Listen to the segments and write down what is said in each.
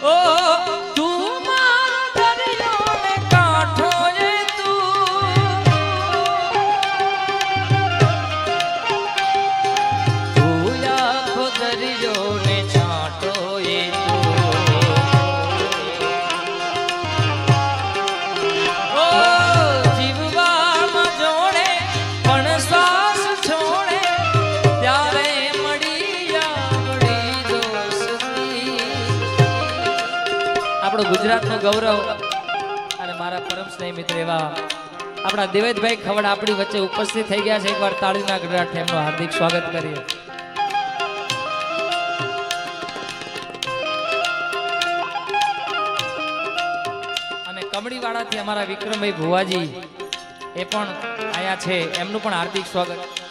Oh. આપણું ગુજરાતનું ગૌરવ અને મારા પરમ સ્નેહી મિત્ર એવા આપણા દેવેદભાઈ ખવડ આપણી વચ્ચે ઉપસ્થિત થઈ ગયા છે. એકવાર તાળીના ગઢાથી એમનું હાર્દિક સ્વાગત કરીએ. અને કમળીવાડાથી અમારા વિક્રમભાઈ ભુવાજી એ પણ આયા છે. એમનું પણ હાર્દિક સ્વાગત.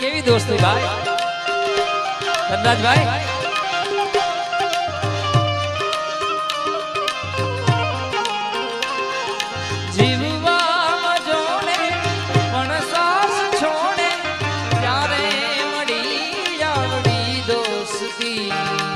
કેવી દોસ્તી ભાઈ? ધનરાજભાઈ? assim.